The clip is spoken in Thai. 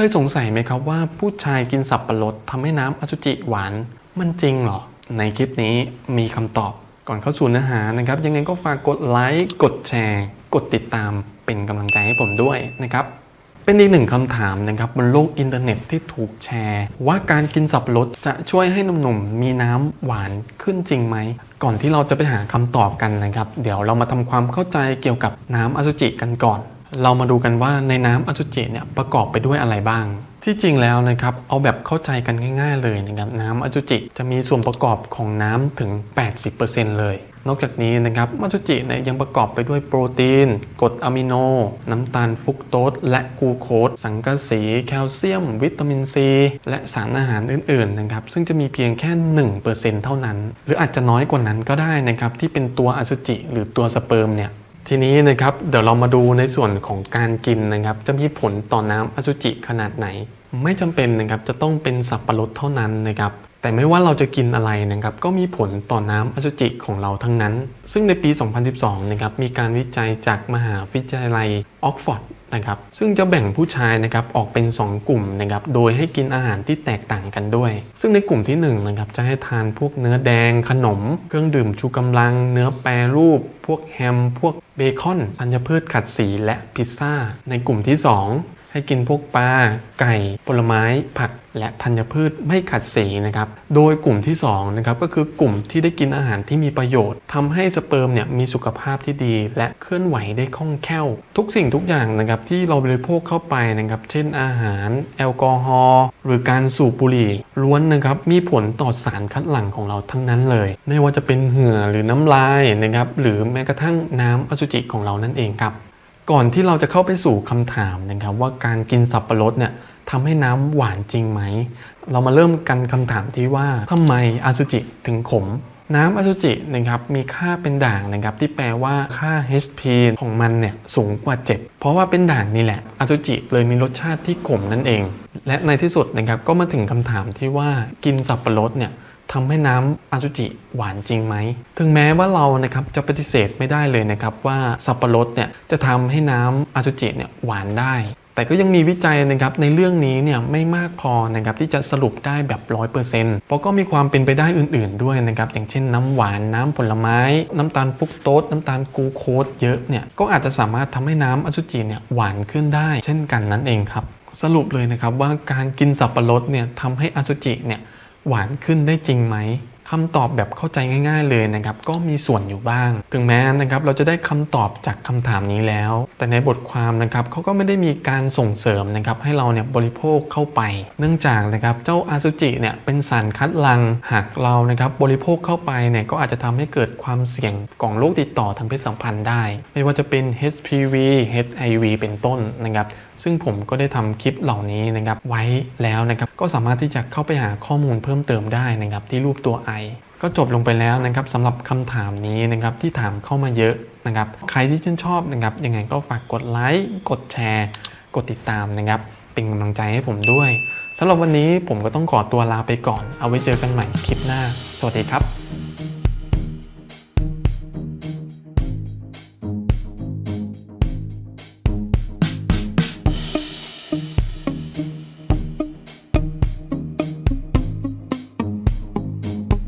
เคยสงสัยไหมครับว่าผู้ชายกินสับปะรดทำให้น้ำอสุจิหวาน มันจริงเหรอ ในคลิปนี้มีคำตอบก่อนเข้าสู่เนื้อหานะครับ ยังไงก็ฝากกดไลค์กดแชร์ กดติดตามเป็นกำลังใจให้ผมด้วยนะครับ เป็นอีกหนึ่งคำถามนะครับบนโลกอินเทอร์เน็ตที่ถูกแชร์ ว่าการกินสับปะรดจะช่วยให้หนุ่มๆมีน้ำหวานขึ้นจริงไหมก่อนที่เราจะไปหาคำตอบกันนะครับ เดี๋ยวเรามาทำความเข้าใจเกี่ยวกับน้ำอสุจิกันก่อน เรามาดูกันว่าในน้ำอสุจิเนี่ยประกอบไปด้วยอะไรบ้าง ที่จริงแล้วนะครับเอาแบบเข้าใจกันง่าย ๆ เลยนะครับน้ำอสุจิจะมีส่วนประกอบของน้ำถึง 80%เลย นอกจากนี้นะครับอสุจิเนี่ยยังประกอบไปด้วยโปรตีนกรดอะมิโน น้ำตาลฟรุกโตสและกูโคสสังกะสีแคลเซียม วิตามินซี และสารอาหารอื่นๆนะครับซึ่งจะมีเพียงแค่ 1%เท่านั้น หรืออาจจะน้อยกว่านั้นก็ได้นะครับที่เป็นตัวอสุจิหรือตัวสเปิร์มเนี่ย ทีนี้นะครับเดี๋ยวเรามาดูในส่วนของการกินนะครับ จะมีผลต่อน้ำอสุจิขนาดไหน ไม่จำเป็นนะครับจะต้องเป็นสับปะรดเท่านั้นนะครับ แต่ไม่ว่าเราจะกินอะไรนะครับก็มีผลต่อน้ำอสุจิของเราทั้งนั้น ซึ่งในปี 2012 นะครับมีการวิจัยจากมหาวิทยาลัยออกฟอร์ดนะครับซึ่งจะแบ่งผู้ชายนะครับออกเป็น 2 กลุ่มนะครับโดยให้กินอาหารที่แตกต่างกันด้วย ซึ่งในกลุ่มที่1นนะครับจะให้ทานพวกเนื้อแดง ขนม เครื่องดื่มชูกำลัง เนื้อแปรรูป พวกแฮม พวกเบคอนธัญพืชขัดสีและพิซซ่า ในกลุ่มที่ 2 ให้กินพวกปลาไก่ผลไม้ผักและธัญพืชไม่ขัดสีนะครับ โดยกลุ่มที่2นะครับก็คือกลุ่มที่ได้กินอาหารที่มีประโยชน์ทำให้สเปิร์มเนี่ยมีสุขภาพที่ดี และเคลื่อนไหวได้คล่องแคล่ว ทุกสิ่งทุกอย่างนะครับที่เราบริโภคเข้าไปนะครับ เช่นอาหาร แอลกอฮอล์หรือการสูบบุหรี่ล้วนนะครับมีผลต่อสารคัดหลั่งของเราทั้งนั้นเลย ไม่ว่าจะเป็นเหงื่อหรือน้ำลายนะครับหรือแม้กระทั่งน้ำอสุจิของเรานั่นเองครับ ก่อนที่เราจะเข้าไปสู่คำถามนะครับว่าการกินสับปะรดเนี่ยทำให้น้ำหวานจริงไหม เรามาเริ่มกันคำถามที่ว่าทำไมอสุจิถึงขม น้ำอสุจินะครับมีค่าเป็นด่างนะครับที่แปลว่าค่า HP ของมันเนี่ยสูงกว่า 7 เพราะว่าเป็นด่างนี่แหละอสุจิเลยมีรสชาติที่ขมนั่นเอง และในที่สุดนะครับก็มาถึงคำถามที่ว่ากินสับปะรดเนี่ย ทำให้น้ำอสุจิหวานจริงไหม ถึงแม้ว่าเรานะครับจะปฏิเสธไม่ได้เลยนะครับว่าสับปะรดเนี่ยจะทำให้น้ำอสุจิเนี่ยหวานได้ แต่ก็ยังมีวิจัยนะครับในเรื่องนี้เนี่ยไม่มากพอนะครับที่จะสรุปได้แบบร้อยเปอร์เซ็นต์เพราะก็มีความเป็นไปได้อื่นๆด้วยนะครับอย่างเช่นน้ำหวานน้ำผลไม้ น้ำตาลฟุกโตสน้ำตาลกูโคสเยอะเนี่ยก็อาจจะสามารถทำให้น้ำอสุจิเนี่ยหวานขึ้นได้ เช่นกันนั่นเองครับสรุปเลยนะครับว่าการกินสับปะรดเนี่ยทำให้อสุจิเนี่ย หวานขึ้นได้จริงไหมคำตอบแบบเข้าใจง่าย ๆ เลยนะครับ ก็มีส่วนอยู่บ้าง ถึงแม้นะครับเราจะได้คำตอบจากคำถามนี้แล้ว แต่ในบทความนะครับเขาก็ไม่ได้มีการส่งเสริมนะครับให้เราเนี่ยบริโภคเข้าไป เนื่องจากนะครับเจ้าอาซูจิเนี่ยเป็นสารคัดหลังหากเรานะครับบริโภคเข้าไปเนี่ยก็อาจจะทำให้เกิดความเสี่ยงของโรคติดต่อทางเพศสัมพันธ์ได้ ไม่ว่าจะเป็น HPV HIV เป็นต้นนะครับ ซึ่งผมก็ได้ทำคลิปเหล่านี้นะครับไว้แล้วนะครับก็สามารถที่จะเข้าไปหาข้อมูลเพิ่มเติมได้นะครับที่รูปตัว I ก็จบลงไปแล้วนะครับสำหรับคำถามนี้นะครับที่ถามเข้ามาเยอะนะครับใครที่ชื่นชอบนะครับยังไงก็ฝากกดไลค์กดแชร์ กดติดตามนะครับเป็นกำลังใจให้ผมด้วยสำหรับวันนี้ผมก็ต้องขอตัวลาไปก่อน เอาไว้เจอกันใหม่คลิปหน้า สวัสดีครับ